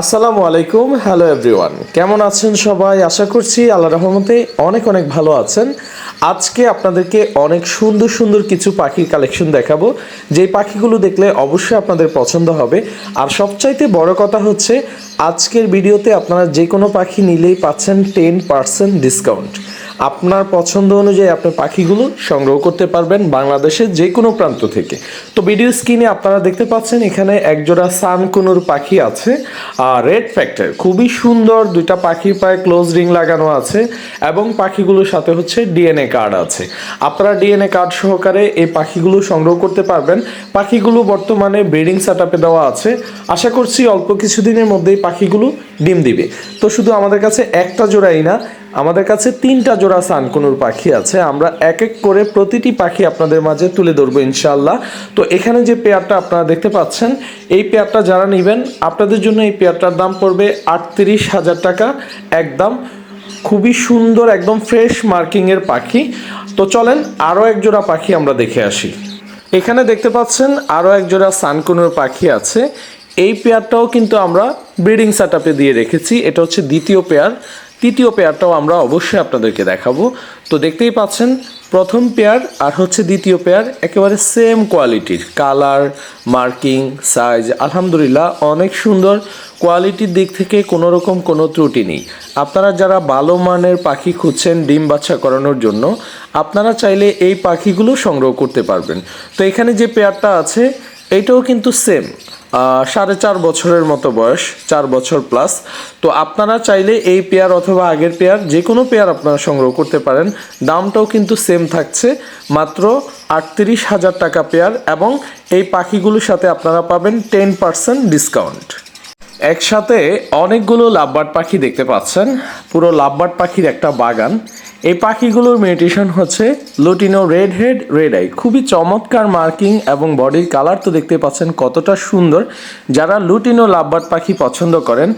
আসসালামু আলাইকুম, hello everyone. কেমন আছেন সবাই? আশা করছি আল্লাহ রহমতে অনেক অনেক ভালো আছেন। আজকে আপনাদেরকে অনেক সুন্দর সুন্দর কিছু পাখির কালেকশন দেখাবো। যেই পাখিগুলো দেখলে অবশ্যই আপনাদের পছন্দ হবে। আর সবচাইতে বড় কথা হচ্ছে, আজকের ভিডিওতে আপনারা যে কোনো পাখি নিলেই পাচ্ছেন টেন পার্সেন্ট ডিসকাউন্ট আপনার পছন্দ অনুযায়ী আপনি পাখিগুলো সংগ্রহ করতে পারবেন বাংলাদেশের যে কোনো প্রান্ত থেকে। তো ভিডিও স্ক্রিনে আপনারা দেখতে পাচ্ছেন এখানে একজোড়া সানকুনুর পাখি আছে আর রেড ফ্যাক্টর। খুবই সুন্দর দুইটা পাখির পায়ে ক্লোজ রিং লাগানো আছে এবং পাখিগুলোর সাথে হচ্ছে ডিএনএ কার্ড আছে। আপনারা ডিএনএ কার্ড সহকারে এই পাখিগুলো সংগ্রহ করতে পারবেন। পাখিগুলো বর্তমানে ব্রিডিং সেট দেওয়া আছে। আশা করছি অল্প কিছুদিনের মধ্যেই পাখিগুলো ডিম দিবে। তো শুধু আমাদের কাছে একটা জোড়াই না, আমাদের কাছে তিনটা জোড়া সানকুনুর পাখি আছে। আমরা এক এক করে প্রতিটি পাখি আপনাদের মাঝে তুলে ধরবো ইনশাল্লাহ তো এখানে যে পেয়ারটা আপনারা দেখতে পাচ্ছেন, এই পেয়ারটা যারা নেবেন, আপনাদের জন্য এই পেয়ারটার দাম পড়বে আটত্রিশ হাজার টাকা। একদম খুবই সুন্দর, একদম ফ্রেশ মার্কিংয়ের পাখি। তো চলেন আরও এক জোড়া পাখি আমরা দেখে আসি। এখানে দেখতে পাচ্ছেন আরও এক জোড়া সানকুনুর পাখি আছে। এই পেয়ারটাও কিন্তু আমরা ব্রিডিং সেট দিয়ে রেখেছি। এটা হচ্ছে দ্বিতীয় পেয়ার। তৃতীয় পেয়ারটাও আমরা অবশ্যই আপনাদেরকে দেখাবো। তো দেখতেই পাচ্ছেন, প্রথম পেয়ার আর হচ্ছে দ্বিতীয় পেয়ার একেবারে সেম কোয়ালিটির কালার মার্কিং সাইজ আলহামদুলিল্লাহ অনেক সুন্দর। কোয়ালিটির দিক থেকে কোনো রকম কোনো ত্রুটি নেই। আপনারা যারা ভালো মানের পাখি খুঁজছেন ডিম বাচ্চা করানোর জন্য, আপনারা চাইলে এই পাখিগুলো সংগ্রহ করতে পারবেন। তো এখানে যে পেয়ারটা আছে, এটাও কিন্তু সেম সাড়ে চার বছরের মতো বয়স, চার বছর প্লাস তো আপনারা চাইলে এই পেয়ার অথবা আগের পেয়ার যে কোনো পেয়ার আপনারা সংগ্রহ করতে পারেন। দামটাও কিন্তু সেম থাকছে, মাত্র আটত্রিশ হাজার টাকা পেয়ার এবং এই পাখিগুলোর সাথে আপনারা পাবেন টেন পার্সেন্ট ডিসকাউন্ট একসাথে অনেকগুলো লাভবার্ড পাখি দেখতে পাচ্ছেন। পুরো লাভবার্ড পাখির একটা বাগান। এই পাখিগুলোর মেডিটেশন হচ্ছে lutino red head red eye খুবই চমৎকার মার্কিং এবং বডির কালার তো দেখতে পাচ্ছেন কতটা সুন্দর। যারা লুটিনো লাভবার্ড পাখি পছন্দ করেন,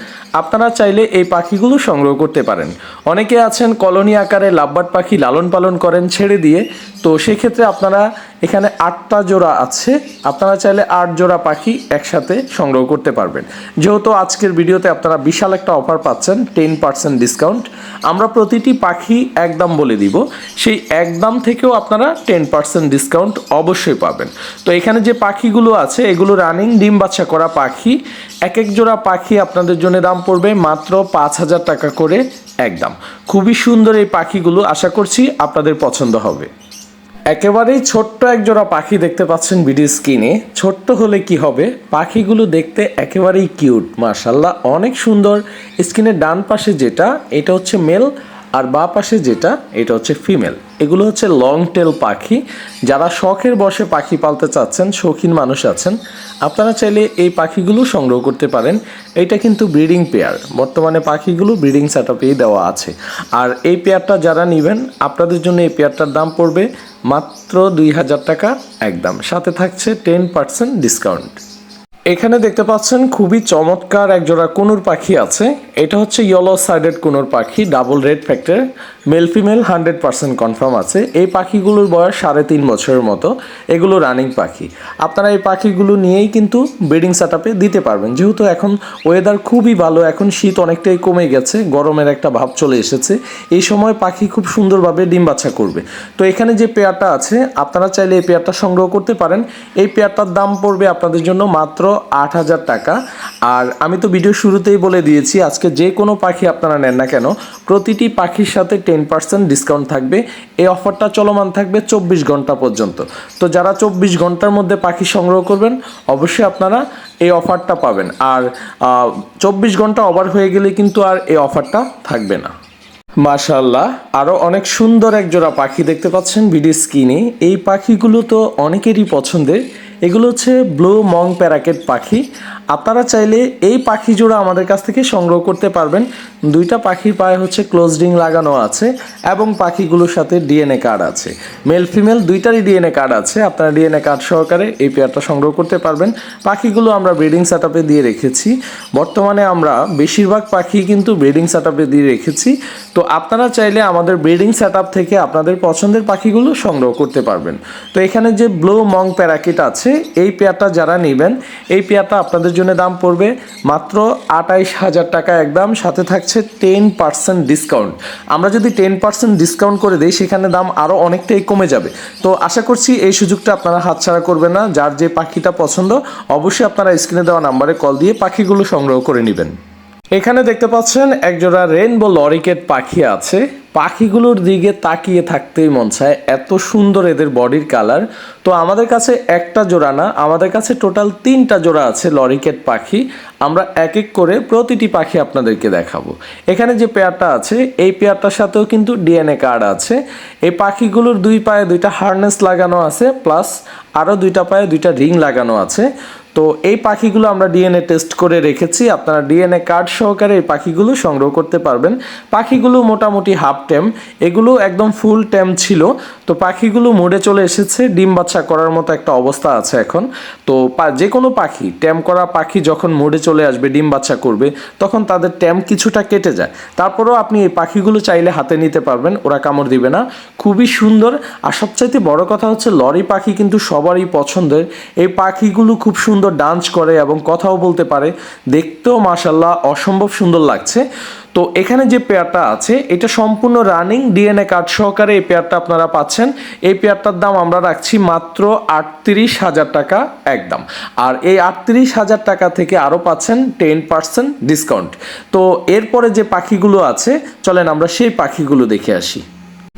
আপনারা চাইলে এই পাখিগুলো সংগ্রহ করতে পারেন। অনেকে আছেন কলোনি আকারে লাভবার্ড পাখি লালন পালন করেন ছেড়ে দিয়ে তো সেক্ষেত্রে আপনারা এখানে আটটা জোড়া আছে। আপনারা চাইলে আট জোড়া পাখি একসাথে সংগ্রহ করতে পারবেন। যেহেতু আজকের ভিডিওতে আপনারা বিশাল একটা অফার পাচ্ছেন টেন পার্সেন্ট ডিসকাউন্ট আমরা প্রতিটি পাখি একদম বলে দিব। সেই একদম থেকেও আপনারা টেন পার্সেন্ট ডিসকাউন্ট অবশ্যই পাবেন। তো এখানে যে পাখিগুলো আছে, এগুলো রানিং ডিম বাচ্চা করা পাখি। এক এক জোড়া পাখি আপনাদের জন্য দাম পড়বে মাত্র পাঁচ হাজার টাকা করে একদম। খুবই সুন্দর এই পাখিগুলো, আশা করছি আপনাদের পছন্দ হবে। একেবারেই ছোট্ট একজোড়া পাখি দেখতে পাচ্ছেন ভিডিও স্ক্রিনে। ছোট্ট হলে কি হবে? পাখিগুলো দেখতে একেবারেই কিউট মার্শাল্লাহ অনেক সুন্দর। স্ক্রিনের ডান পাশে যেটা, এটা হচ্ছে মেল আর বা পাশে যেটা, এটা হচ্ছে ফিমেল এগুলো হচ্ছে লং টেল পাখি। যারা শখের বসে পাখি পালতে চাচ্ছেন, শৌখিন মানুষ আছেন, আপনারা চাইলে এই পাখিগুলো সংগ্রহ করতে পারেন। এটা কিন্তু ব্রিডিং পেয়ার বর্তমানে পাখিগুলো ব্রিডিং সেট আপেই দেওয়া আছে। আর এই পেয়ারটা যারা নেবেন, আপনাদের জন্য এই পেয়ারটার দাম পড়বে মাত্র দুই হাজার টাকা একদম। সাথে থাকছে টেন পার্সেন্ট ডিসকাউন্ট এখানে দেখতে পাচ্ছেন খুবই চমৎকার একজোড়া কুনুর পাখি আছে। এটা হচ্ছে ইয়েলো সাইডেড কুনুর পাখি double red factor male female hundred percent confirm আছে। এই পাখিগুলোর বয়স সাড়ে তিন বছরের মতো। এগুলো রানিং পাখি। আপনারা এই পাখিগুলো নিয়েই কিন্তু ব্রিডিং সেট দিতে পারবেন। যেহেতু এখন ওয়েদার খুবই ভালো, এখন শীত অনেকটাই কমে গেছে, গরমের একটা ভাব চলে এসেছে। এই সময় পাখি খুব সুন্দরভাবে ডিম বাচ্চা করবে। তো এখানে যে পেয়ারটা আছে, আপনারা চাইলে এই পেয়ারটা সংগ্রহ করতে পারেন। এই পেয়ারটার দাম পড়বে আপনাদের জন্য মাত্র আট হাজার টাকা। আর আমি তো ভিডিও শুরুতেই বলে দিয়েছি, আজকে যে কোনো পাখি আপনারা নেন না কেন, প্রতিটি পাখির সাথে টেন পার্সেন্ট ডিসকাউন্ট থাকবে। এই অফারটা চলমান থাকবে চব্বিশ ঘণ্টা পর্যন্ত। তো যারা চব্বিশ ঘণ্টার মধ্যে পাখি সংগ্রহ করবেন, অবশ্যই আপনারা এই অফারটা পাবেন। আর চব্বিশ ঘণ্টা ওভার হয়ে গেলে কিন্তু আর এই অফারটা থাকবে না। মাশাল্লাহ আরও অনেক সুন্দর এক জোড়া পাখি দেখতে পাচ্ছেন ভিডিও স্ক্রিনে এই পাখিগুলো তো অনেকেরই পছন্দের। এগুলো হচ্ছে ব্লু মং প্যারাকেট পাখি। আপনারা চাইলে এই পাখি জোড়া আমাদের কাছ থেকে সংগ্রহ করতে পারবেন। দুইটা পাখির পায়ে হচ্ছে ক্লোজ রিং লাগানো আছে এবং পাখিগুলোর সাথে ডিএনএ কার্ড আছে। মেল ফিমেল দুইটারই ডিএনএ কার্ড আছে। আপনারা ডিএনএ কার্ড সহকারে এই পেয়ারটা সংগ্রহ করতে পারবেন। পাখিগুলো আমরা ব্রিডিং সেট দিয়ে রেখেছি। বর্তমানে আমরা বেশিরভাগ পাখি কিন্তু ব্রিডিং সেট দিয়ে রেখেছি। তো আপনারা চাইলে আমাদের ব্রিডিং সেট থেকে আপনাদের পছন্দের পাখিগুলো সংগ্রহ করতে পারবেন। তো এখানে যে ব্লু মং প্যারাকিট আছে, এই পেয়ারটা যারা নেবেন, এই পেয়ারটা আপনাদের জন্য দাম পড়বে মাত্র আটাইশ হাজার টাকা একদম। সাথে থাকছে টেন পার্সেন্ট ডিসকাউন্ট আমরা যদি টেন পার্সেন্ট ডিসকাউন্ট করে দিই, সেখানে দাম আরও অনেকটাই কমে যাবে। তো আশা করছি এই সুযোগটা আপনারা হাতছাড়া করবেন না। যার যে পাখিটা পছন্দ, অবশ্যই আপনারা স্ক্রিনে দেওয়া নাম্বারে কল দিয়ে পাখিগুলো সংগ্রহ করে নেবেন। এখানে দেখতে পাচ্ছেন একজোড়া রেনবো লরিকেট পাখি আছে। পাখিগুলোর দিকে তাকিয়ে থাকতেই মন চায় এত সুন্দর এদের বডির কালার। তো আমাদের কাছে একটা জোড়া না, আমাদের কাছে টোটাল তিনটা জোড়া আছে লরিকেট পাখি। আমরা এক এক করে প্রতিটি পাখি আপনাদেরকে দেখাবো। এখানে যে পেয়ারটা আছে, এই পেয়ারটার সাথেও কিন্তু ডিএনএ কার্ড আছে। এই পাখিগুলোর দুই পায়ে দুইটা হার্নেস লাগানো আছে, প্লাস আরও দুইটা পায়ে দুইটা রিং লাগানো আছে। তো এই পাখিগুলো আমরা ডিএনএ টেস্ট করে রেখেছি। আপনারা ডিএনএ কার্ড সহকারে এই পাখিগুলো সংগ্রহ করতে পারবেন। পাখিগুলো মোটামুটি হাফ টেম এগুলো একদম ফুল টেম ছিল। তো পাখিগুলো মোড়ে চলে এসেছে, ডিম বাচ্চা করার মতো একটা অবস্থা আছে এখন। তো যে কোনো পাখি ট্যাম করা পাখি যখন মোড়ে চলে আসবে, ডিম বাচ্চা করবে, তখন তাদের ট্যাম কিছুটা কেটে যায়। তারপরেও আপনি এই পাখিগুলো চাইলে হাতে নিতে পারবেন, ওরা কামড় দিবে না। খুবই সুন্দর। আর সবচাইতে বড় কথা হচ্ছে, লরি পাখি কিন্তু সবারই পছন্দের। এই পাখিগুলো খুব সুন্দর ডান্স করে এবং কথাও বলতে পারে। দেখতেও মাসাল্লাহ অসম্ভব সুন্দর লাগছে। তো এখানে যে পেয়ারটা আছে, এটা সম্পূর্ণ রানিং ডিএনএ কার্ড সহকারে এই পেয়ারটা আপনারা পাচ্ছেন। এই পেয়ারটার দাম আমরা রাখছি মাত্র আটত্রিশ হাজার টাকা একদম। আর এই আটত্রিশ হাজার টাকা থেকে আরও পাচ্ছেন টেন পার্সেন্ট ডিসকাউন্ট তো এরপরে যে পাখিগুলো আছে, চলেন আমরা সেই পাখিগুলো দেখে আসি।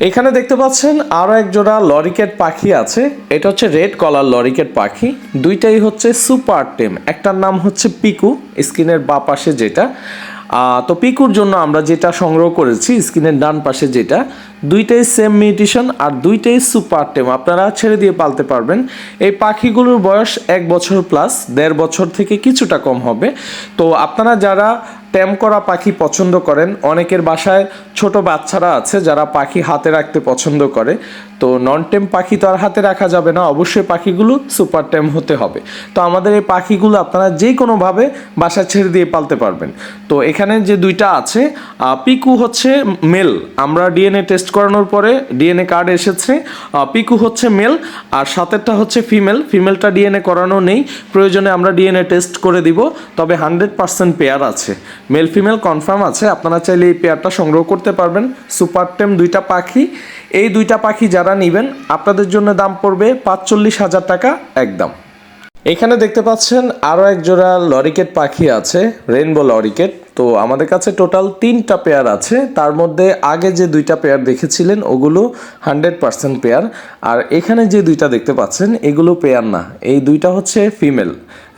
এখানে দেখতে পাচ্ছেন আরও এক জোড়া লরিকেট পাখি আছে। এটা হচ্ছে রেড কলার লরিকেট পাখি। দুইটাই হচ্ছে সুপার টেম। একটার নাম হচ্ছে পিকু, স্কিনের বা পাশে যেটা। তো পিকুর জন্য আমরা যেটা সংগ্রহ করেছি স্ক্রিনের ডান পাশে যেটা, দুইটাই সেম মিউটিশন আর দুইটাই সুপার টেম। আপনারা ছেড়ে দিয়ে পালতে পারবেন। এই পাখিগুলোর বয়স এক বছর প্লাস দেড় বছর থেকে কিছুটা কম হবে। তো আপনারা যারা ট্যাম করা পাখি পছন্দ করেন। অনেকের বাসায় ছোট বাচ্চারা আছে যারা পাখি হাতে রাখতে পছন্দ করে। তো নন টেম পাখি তো আর হাতে রাখা যাবে না, অবশ্যই পাখিগুলো সুপার টেম হতে হবে। তো আমাদের এই পাখিগুলো আপনারা যে কোনোভাবে বাসা ছেড়ে দিয়ে পালতে পারবেন। তো এখানে যে দুইটা আছে পিকু হচ্ছে মেল। আমরা ডিএনএ টেস্ট করানোর পরে ডিএনএ কার্ড এসেছে। পিকু হচ্ছে মেল, আর সাতেরটা হচ্ছে ফিমেল। ফিমেলটা ডিএনএ করানো নেই, প্রয়োজনে আমরা ডিএনএ টেস্ট করে দিব, তবে হান্ড্রেড পার্সেন্ট পেয়ার আছে। মেল ফিমেল কনফার্ম আছে, আপনারা চাইলে এই পেয়ারটা সংগ্রহ করতে পারবেন। সুপার টেম দুইটা পাখি। এই দুইটা পাখি যারা নেবেন, আপনাদের জন্য দাম পড়বে পাঁচচল্লিশ হাজার টাকা একদম। এখানে দেখতে পাচ্ছেন আরও এক জোড়া লরিকেট পাখি আছে রেনবো লরিকেট। তো আমাদের কাছে টোটাল তিনটা পেয়ার আছে। তার মধ্যে আগে যে দুইটা পেয়ার দেখেছিলেন, ওগুলো হান্ড্রেড পার্সেন্ট পেয়ার আর এখানে যে দুইটা দেখতে পাচ্ছেন, এগুলো পেয়ার না। এই দুইটা হচ্ছে ফিমেল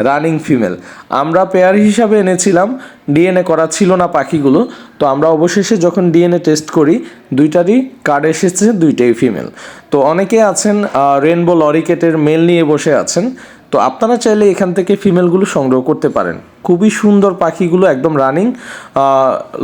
রানিং ফিমেল আমরা পেয়ার হিসাবে এনেছিলাম ডিএনএ করা ছিল না পাখিগুলো। তো আমরা অবশেষে যখন ডিএনএ টেস্ট করি, দুইটারই কার্ড এসেছে, দুইটাই ফিমেল তো অনেকে আছেন রেনবো লরিকেটের মেল নিয়ে বসে আছেন। তো আপনারা চাইলে এখান থেকে ফিমেলগুলো সংগ্রহ করতে পারেন। খুবই সুন্দর পাখিগুলো একদম রানিং।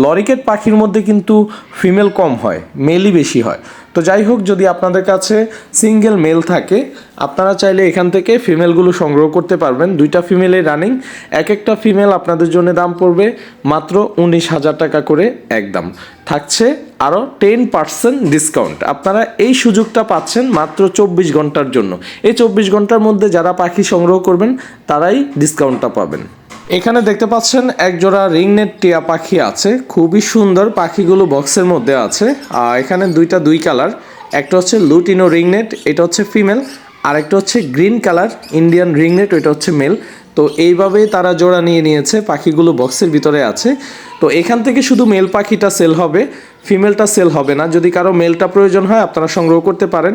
লরিকেট পাখির মধ্যে কিন্তু ফিমেল কম হয়, মেলই বেশি হয়। তো যাই হোক, যদি আপনাদের কাছে সিঙ্গেল মেল থাকে, আপনারা চাইলে এখান থেকে ফিমেলগুলো সংগ্রহ করতে পারবেন। দুইটা ফিমেলে রানিং এক একটা ফিমেল আপনাদের জন্য দাম পড়বে মাত্র উনিশ হাজার টাকা করে একদম। থাকছে আরও টেন পার্সেন্ট ডিসকাউন্ট আপনারা এই সুযোগটা পাচ্ছেন মাত্র চব্বিশ ঘণ্টার জন্য। এই চব্বিশ ঘণ্টার মধ্যে যারা পাখি সংগ্রহ করবেন, তারাই ডিসকাউন্টটা পাবেন। এখানে দেখতে পাচ্ছেন এক জোড়া রিংনেট টিয়া পাখি আছে। খুবই সুন্দর পাখিগুলো বক্সের মধ্যে আছে। আর এখানে দুইটা দুই কালার। একটা হচ্ছে লুটিনো রিংনেট, এটা হচ্ছে ফিমেল। আর একটা হচ্ছে গ্রিন কালার, ইন্ডিয়ান রিংনেট, ওইটা হচ্ছে মেল। তো এইভাবেই তারা জোড়া নিয়ে নিয়েছে, পাখিগুলো বক্সের ভিতরে আছে। তো এখান থেকে শুধু মেল পাখিটা সেল হবে। ফিমেলটা সেল হবে না। যদি কারও মেলটা প্রয়োজন হয়, আপনারা সংগ্রহ করতে পারেন।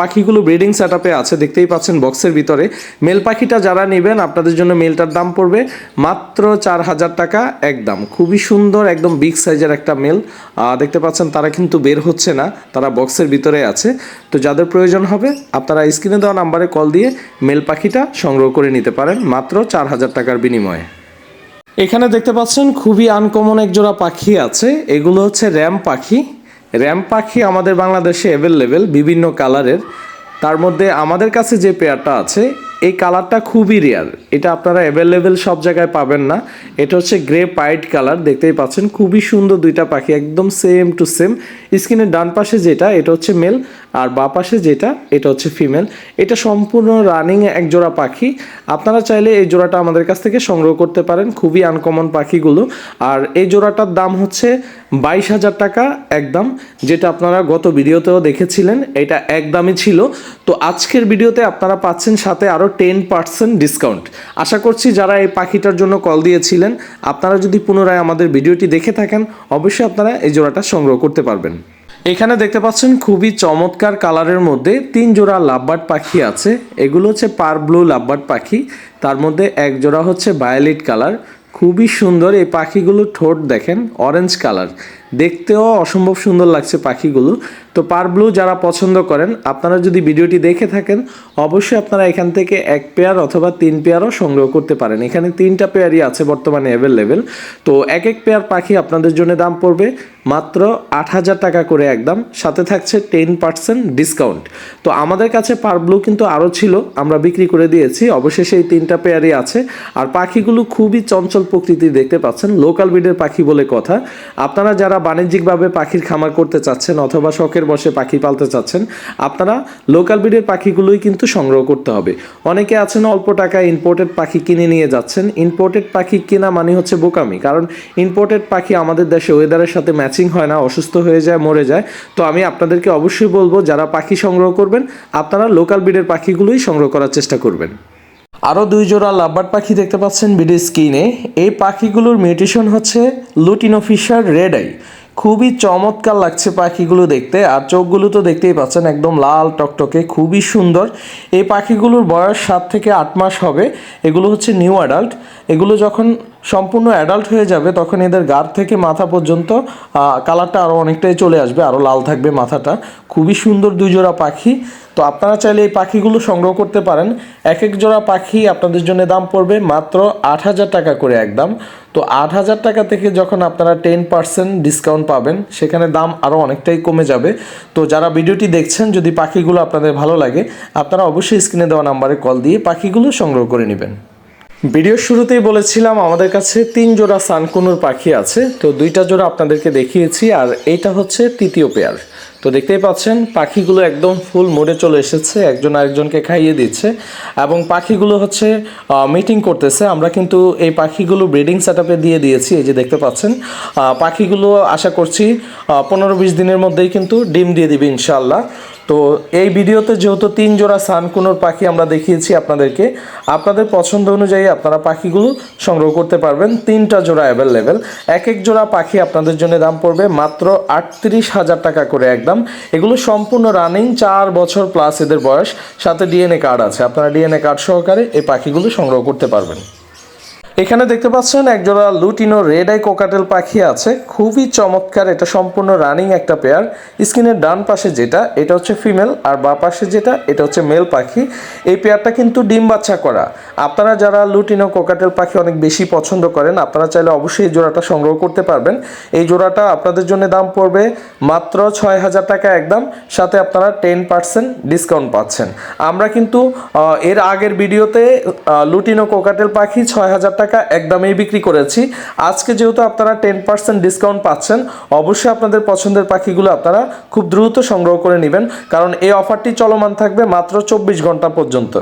পাখিগুলো ব্রিডিং সেট আছে, দেখতেই পাচ্ছেন বক্সের ভিতরে। মেল পাখিটা যারা নেবেন, আপনাদের জন্য মেলটার দাম পড়বে মাত্র চার হাজার টাকা একদম। খুবই সুন্দর, একদম বিগ সাইজের একটা মেল। দেখতে পাচ্ছেন তারা কিন্তু বের হচ্ছে না, তারা বক্সের ভিতরে আছে। তো যাদের প্রয়োজন হবে, আপনারা স্ক্রিনে দেওয়া নাম্বারে কল দিয়ে মেল পাখিটা সংগ্রহ করে নিতে পারেন, মাত্র চার হাজার টাকার বিনিময়ে। এখানে দেখতে পাচ্ছেন খুবই আনকমন এক জোড়া পাখি আছে। এগুলো হচ্ছে র্যাম পাখি। র্যাম পাখি আমাদের বাংলাদেশে অ্যাভেলেবেল বিভিন্ন কালারের তার মধ্যে আমাদের কাছে যে পেয়ারটা আছে, এই কালারটা খুবই রেয়ার এটা আপনারা অ্যাভেলেবেল সব জায়গায় পাবেন না। এটা হচ্ছে গ্রে পাইট কালার দেখতেই পাচ্ছেন। খুবই সুন্দর দুইটা পাখি, একদম সেম টু সেম স্ক্রিনের ডান পাশে যেটা, এটা হচ্ছে মেল আর বা পাশে যেটা, এটা হচ্ছে ফিমেল এটা সম্পূর্ণ রানিং এক জোড়া পাখি। আপনারা চাইলে এই জোড়াটা আমাদের কাছ থেকে সংগ্রহ করতে পারেন, খুবই আনকমন পাখিগুলো। আর এই জোড়াটার দাম হচ্ছে বাইশ হাজার টাকা একদম, যেটা আপনারা গত ভিডিওতেও দেখেছিলেন, এটা একদমই ছিল। তো আজকের ভিডিওতে আপনারা পাচ্ছেন সাথে আরও টেন পার্সেন্ট ডিসকাউন্ট আশা করছি যারা এই পাখিটার জন্য কল দিয়েছিলেন, আপনারা যদি পুনরায় আমাদের ভিডিওটি দেখে থাকেন, অবশ্যই আপনারা এই জোড়াটা সংগ্রহ করতে পারবেন। এখানে দেখতে পাচ্ছেন খুবই চমৎকার কালারের মধ্যে তিন জোড়া লাভবার্ড পাখি আছে। এগুলো হচ্ছে পার ব্লু লাভবার্ড পাখি। তার মধ্যে এক জোড়া হচ্ছে ভায়োলেট কালার। খুবই সুন্দর এই পাখিগুলো ঠোঁট দেখেন, অরেঞ্জ কালার। দেখতেও অসম্ভব সুন্দর লাগছে পাখিগুলো। তো পার ব্লু যারা পছন্দ করেন, আপনারা যদি ভিডিওটি দেখে থাকেন, অবশ্যই আপনারা এখান থেকে এক পেয়ার অথবা তিন পেয়ারও সংগ্রহ করতে পারেন। এখানে তিনটা পেয়ারই আছে বর্তমানে অ্যাভেলেবেল তো এক এক পেয়ার পাখি আপনাদের জন্য দাম পড়বে মাত্র আট হাজার টাকা করে একদম। সাথে থাকছে টেন পার্সেন্ট ডিসকাউন্ট তো আমাদের কাছে পার ব্লু কিন্তু আরও ছিল, আমরা বিক্রি করে দিয়েছি। অবশেষে এই তিনটা পেয়ারই আছে। আর পাখিগুলো খুবই চঞ্চল প্রকৃতির দেখতে পাচ্ছেন লোকাল ব্রিডের পাখি বলে কথা। আপনারা যারা বাণিজ্যিকভাবে পাখির খামার করতে চাচ্ছেন অথবা শখের বসে পাখি পালতে চাচ্ছেন, আপনারা লোকাল ব্রিডের পাখিগুলোই কিন্তু সংগ্রহ করতে হবে। অনেকে আছেন অল্প টাকায় ইম্পোর্টেড পাখি কিনে নিয়ে যাচ্ছেন। ইম্পোর্টেড পাখি কেনা মানে হচ্ছে বোকামি, কারণ ইম্পোর্টেড পাখি আমাদের দেশে ওয়েদারের সাথে ম্যাচিং হয় না, অসুস্থ হয়ে যায়, মরে যায়। তো আমি আপনাদেরকে অবশ্যই বলব, যারা পাখি সংগ্রহ করবেন, আপনারা লোকাল ব্রিডের পাখিগুলোই সংগ্রহ করার চেষ্টা করবেন। আরও দুই জোড়া লাভবার্ড পাখি দেখতে পাচ্ছেন বিডি স্কিনে এই পাখিগুলোর মিউটেশন হচ্ছে লুটিনো ফিশার রেড আই। খুবই চমৎকার লাগছে পাখিগুলো দেখতে, আর চোখগুলো তো দেখতেই পাচ্ছেন, একদম লাল টকটকে, খুবই সুন্দর। এই পাখিগুলোর বয়স সাত থেকে আট মাস হবে, এগুলো হচ্ছে নিউ অ্যাডাল্ট। এগুলো যখন সম্পূর্ণ অ্যাডাল্ট হয়ে যাবে, তখন এদের গার থেকে মাথা পর্যন্ত কালারটা আরও অনেকটাই চলে আসবে আরও লাল থাকবে মাথাটা। খুবই সুন্দর দুই জোড়া পাখি। তো আপনারা চাইলে এই পাখিগুলো সংগ্রহ করতে পারেন। এক এক জোড়া পাখি আপনাদের জন্য দাম পড়বে মাত্র আট হাজার টাকা করে একদম। তো আট হাজার টাকা থেকে যখন আপনারা টেন পার্সেন্ট ডিসকাউন্ট পাবেন, সেখানে দাম আরও অনেকটাই কমে যাবে। তো যারা ভিডিওটি দেখছেন, যদি পাখিগুলো আপনাদের ভালো লাগে, আপনারা অবশ্যই স্ক্রিনে দেওয়া নাম্বারে কল দিয়ে পাখিগুলো সংগ্রহ করে নেবেন। ভিডিওর শুরুতেই বলেছিলাম, আমাদের কাছে তিন জোড়া সানকুনুর পাখি আছে। তো দুইটা জোড়া আপনাদেরকে দেখিয়েছি, আর এইটা হচ্ছে তৃতীয় পেয়ার। তো দেখতেই পাচ্ছেন, পাখিগুলো একদম ফুল মোডে চলে এসেছে, একজন আরেকজনকে খাইয়ে দিচ্ছে। এবং পাখিগুলো হচ্ছে মিটিং করতেছে। আমরা কিন্তু এই পাখিগুলো ব্রিডিং সেট দিয়ে দিয়েছি, এই যে দেখতে পাচ্ছেন। পাখিগুলো আশা করছি পনেরো বিশ দিনের মধ্যেই কিন্তু ডিম দিয়ে দিবে ইনশাল্লাহ তো এই ভিডিওতে যেহেতু তিন জোড়া সানকুনোর পাখি আমরা দেখিয়েছি আপনাদেরকে, আপনাদের পছন্দ অনুযায়ী আপনারা পাখিগুলো সংগ্রহ করতে পারবেন। তিনটা জোড়া অ্যাভেলেবেল এক এক জোড়া পাখি আপনাদের জন্য দাম পড়বে মাত্র আটত্রিশ হাজার টাকা করে একদম। এগুলো সম্পূর্ণ রানিং চার বছর প্লাস এদের বয়স। সাথে ডিএনএ কার্ড আছে। আপনারা ডিএনএ কার্ড সহকারে এই পাখিগুলো সংগ্রহ করতে পারবেন। এখানে দেখতে পাচ্ছেন একজোড়া লুটিনো রেড আই কোকাটেল পাখি আছে। খুবই চমৎকার, এটা সম্পূর্ণ রানিং একটা পেয়ার। স্ক্রিনের ডান পাশে যেটা, এটা হচ্ছে ফিমেল, আর বা পাশে যেটা, এটা হচ্ছে মেল পাখি। এই পেয়ারটা কিন্তু ডিম বাচ্চা করা। আপনারা যারা লুটিনো কোকাটেল পাখি অনেক বেশি পছন্দ করেন, আপনারা চাইলে অবশ্যই এই জোড়াটা সংগ্রহ করতে পারবেন। এই জোড়াটা আপনাদের জন্য দাম পড়বে মাত্র ছয় হাজার টাকা একদম। সাথে আপনারা টেন পার্সেন্ট ডিসকাউন্ট পাচ্ছেন। আমরা কিন্তু এর আগের ভিডিওতে লুটিনো কোকাটেল পাখি ছয় হাজার টাকা একদমই বিক্রি করেছি। আজকে যেহেতু আপনারা টেন পার্সেন্ট ডিসকাউন্ট পাচ্ছেন, অবশ্যই আপনাদের পছন্দের পাখিগুলো আপনারা খুব দ্রুত সংগ্রহ করে নেবেন, কারণ এই অফারটি চলমান থাকবে মাত্র চব্বিশ ঘণ্টা পর্যন্ত।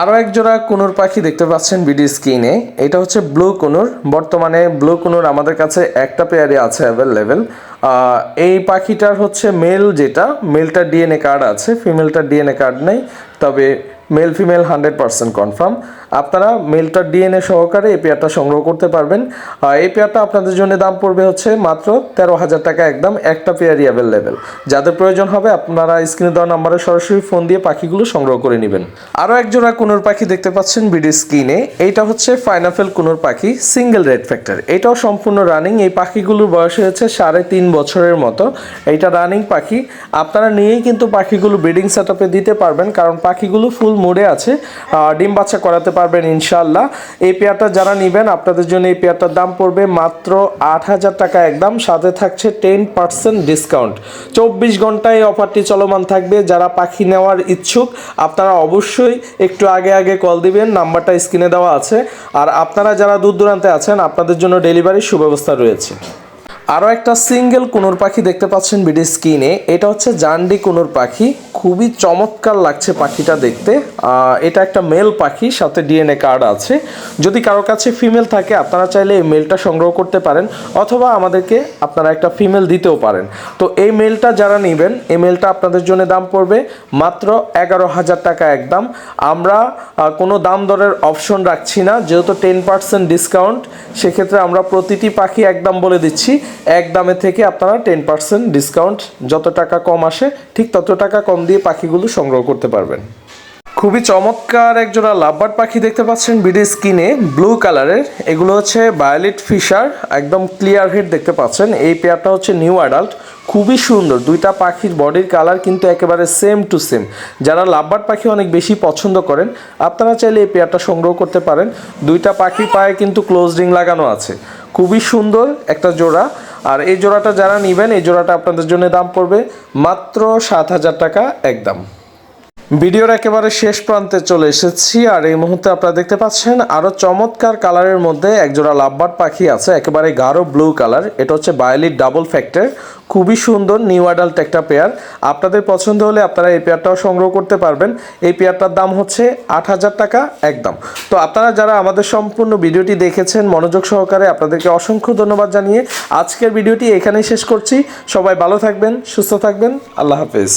আরও এক জোড়া কুনুর পাখি দেখতে পাচ্ছেন বিডি স্ক্রিনে, এটা হচ্ছে ব্লু কুনুর। বর্তমানে ব্লু কুনুর আমাদের কাছে একটা পেয়ারে আছে অ্যাভেলেবেল এই পাখিটার হচ্ছে মেল যেটা মেলটার ডিএনএ কার্ড আছে ফিমেলটার ডিএনএ কার্ড নেই, তবে male female hundred percent confirm আপনারা মেলটার ডিএনএ সহকারে এই পেয়ারটা সংগ্রহ করতে পারবেন। এই পেয়ারটা আপনাদের জন্য দাম পড়বে হচ্ছে মাত্র তেরো হাজার টাকা একদম একটা পেয়ারই অ্যাভেলেবেল যাদের প্রয়োজন হবে আপনারা স্ক্রিনে দেওয়া নাম্বারে সরাসরি ফোন দিয়ে পাখিগুলো সংগ্রহ করে নেবেন। আরও এক জোড়া কুনুর পাখি দেখতে পাচ্ছেন বিডি স্ক্রিনে। এইটা হচ্ছে ফাইনাফেল কুনুর পাখি সিঙ্গেল রেড ফ্যাক্টর এটাও সম্পূর্ণ রানিং এই পাখিগুলোর বয়স হয়েছে সাড়ে তিন বছরের মতো। এইটা রানিং পাখি। আপনারা নিয়েই কিন্তু পাখিগুলো ব্রিডিং সেট দিতে পারবেন, কারণ পাখিগুলো ফুল মোডে আছে। ডিম বাচ্চা করাতে পারবেন ইনশাল্লাহ এই পেয়ারটা যারা নেবেন, আপনাদের জন্য এই পেয়ারটার দাম পড়বে মাত্র আট হাজার টাকা একদম। সাথে থাকছে টেন পার্সেন্ট ডিসকাউন্ট। চব্বিশ ঘন্টায় অফারটি চলমান থাকবে। যারা পাখি নেওয়ার ইচ্ছুক, আপনারা অবশ্যই একটু আগে আগে কল দিবেন। নাম্বারটা স্ক্রিনে দেওয়া আছে। আর আপনারা যারা দূর দূরান্তে আছেন, আপনাদের জন্য ডেলিভারির সুব্যবস্থা রয়েছে। আরও একটা সিঙ্গেল কুনুর পাখি দেখতে পাচ্ছেন বিডি স্কিনে এটা হচ্ছে জান্ডি কুনুর পাখি। খুবই চমৎকার লাগছে পাখিটা দেখতে। এটা একটা মেল পাখি, সাথে ডিএনএ কার্ড আছে। যদি কারও কাছে ফিমেল থাকে, আপনারা চাইলে এই মেলটা সংগ্রহ করতে পারেন, অথবা আমাদেরকে আপনারা একটা ফিমেল দিতেও পারেন। তো এই মেলটা যারা নেবেন, এই মেলটা আপনাদের জন্য দাম পড়বে মাত্র এগারো হাজার টাকা একদম। আমরা কোনো দাম দরের অপশন রাখছি না, যেহেতু টেন পার্সেন্ট ডিসকাউন্ট, সেক্ষেত্রে আমরা প্রতিটি পাখি একদম বলে দিচ্ছি। এক দামে থেকে আপনারা টেন পার্সেন্ট ডিসকাউন্ট যত টাকা কম আসে, ঠিক তত টাকা কম দিয়ে পাখিগুলো সংগ্রহ করতে পারবেন। খুবই চমৎকার একজোড়া লাভবার্ড পাখি দেখতে পাচ্ছেন বিডি স্কিনে, ব্লু কালারের। এগুলো হচ্ছে বায়োলেট ফিশার, একদম ক্লিয়ার হেড দেখতে পাচ্ছেন। এই পেয়ারটা হচ্ছে নিউ অ্যাডাল্ট। খুবই সুন্দর, দুইটা পাখির বডির কালার কিন্তু একেবারে সেম টু সেম। যারা লাভবার্ড পাখি অনেক বেশি পছন্দ করেন, আপনারা চাইলে এই পেয়ারটা সংগ্রহ করতে পারেন। দুইটা পাখির পায়ে কিন্তু ক্লোজ রিং লাগানো আছে। খুবই সুন্দর একটা জোড়া। আর এই জোড়াটা যারা নেবেন, এই জোড়াটা আপনাদের জন্য দাম পড়বে মাত্র সাত হাজার টাকা একদম। ভিডিওর একেবারে শেষ প্রান্তে চলে এসেছি, আর এই মুহূর্তে আপনারা দেখতে পাচ্ছেন আরও চমৎকার কালারের মধ্যে একজোড়া লাভবার্ড পাখি আছে, একেবারে গাঢ় ব্লু কালার এটা হচ্ছে বায়োলিট ডাবল ফ্যাক্টর খুবই সুন্দর নিউ অ্যাডাল্ট একটা পেয়ার আপনাদের পছন্দ হলে আপনারা এই পেয়ারটাও সংগ্রহ করতে পারবেন। এই পেয়ারটার দাম হচ্ছে আট হাজার টাকা একদম। তো আপনারা যারা আমাদের সম্পূর্ণ ভিডিওটি দেখেছেন, মনোযোগ সহকারে আপনাদেরকে অসংখ্য ধন্যবাদ জানিয়ে আজকের ভিডিওটি এখানেই শেষ করছি। সবাই ভালো থাকবেন, সুস্থ থাকবেন, আল্লাহ হাফেজ।